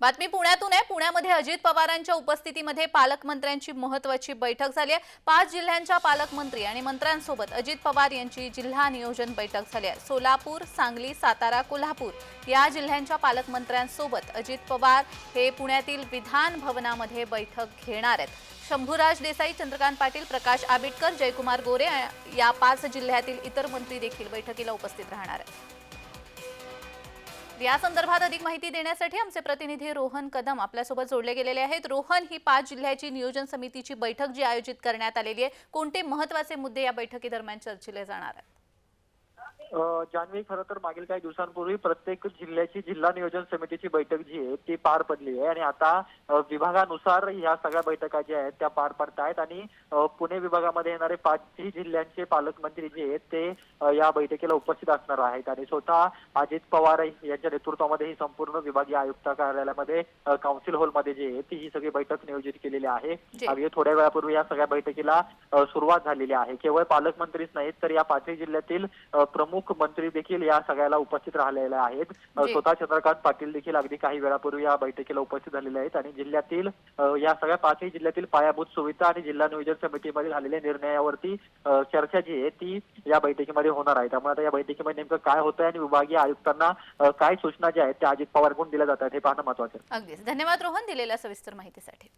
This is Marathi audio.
बातमी पुण्यातून आहे. पुण्यामध्ये अजित पवारांच्या उपस्थितीमध्ये पालकमंत्र्यांची महत्वाची बैठक झाली आहे. पाच जिल्ह्यांच्या पालकमंत्री आणि मंत्र्यांसोबत अजित पवार यांची जिल्हा नियोजन बैठक झाली आहे. सोलापूर सांगली सातारा कोल्हापूर या जिल्ह्यांच्या पालकमंत्र्यांसोबत अजित पवार हे पुण्यातील विधान भवनामध्ये बैठक घेणार आहेत. शंभूराज देसाई चंद्रकांत पाटील प्रकाश आबिटकर जयकुमार गोरे या पाच जिल्ह्यातील इतर मंत्री देखील बैठकीला उपस्थित राहणार आहेत. या संदर्भात अधिक माहिती देण्यासाठी आमचे प्रतिनिधी रोहन कदम आपल्यासोबत जोडले गेलेले आहेत. रोहन ही पाच जिल्ह्याची नियोजन समितीची बैठक जी आयोजित करण्यात आलेली आहे कोणते महत्त्वाचे मुद्दे या बैठकीदरम्यान चर्चिले जाणार आहेत? जान्हवी खरं तर मागील काही दिवसांपूर्वी प्रत्येक जिल्ह्याची जिल्हा नियोजन समितीची बैठक जी आहे ती पार पडली आहे. आणि आता विभागानुसार ह्या सगळ्या बैठका ज्या आहेत त्या पार पडत आहेत आणि पुणे विभागामध्ये येणारे पाचही जिल्ह्यांचे पालकमंत्री जे आहेत ते या बैठकीला उपस्थित असणार आहेत. आणि स्वतः अजित पवार यांच्या नेतृत्वामध्ये ही संपूर्ण विभागीय आयुक्त कार्यालयामध्ये काउन्सिल हॉलमध्ये जे आहे ती ही सगळी बैठक नियोजित केलेली आहे. अगदी थोड्या वेळापूर्वी या सगळ्या बैठकीला सुरुवात झालेली आहे. केवळ पालकमंत्रीच नाहीत तर या पाचही जिल्ह्यातील अ, प्रमुख मंत्री देखील या सगळ्याला उपस्थित राहिलेले आहेत. स्वतः चंद्रकांत पाटील देखील अगदी काही वेळापूर्वी या बैठकीला उपस्थित झालेले आहेत आणि जिल्ह्यातील या सगळ्या पाचही जिल्ह्यातील पायाभूत सुविधा आणि जिल्हा नियोजन समितीमध्ये झालेल्या निर्णयावरती चर्चा जी आहे ती या बैठकीमध्ये होणार आहे. त्यामुळे आता या बैठकीमध्ये नेमकं काय होतंय आणि विभागीय आयुक्तांना काय सूचना ज्या आहेत त्या अजित पवारकडून दिल्या जातात हे पाहणं महत्वाचं आहे. अगदीच. धन्यवाद रोहन दिलेल्या सविस्तर माहितीसाठी.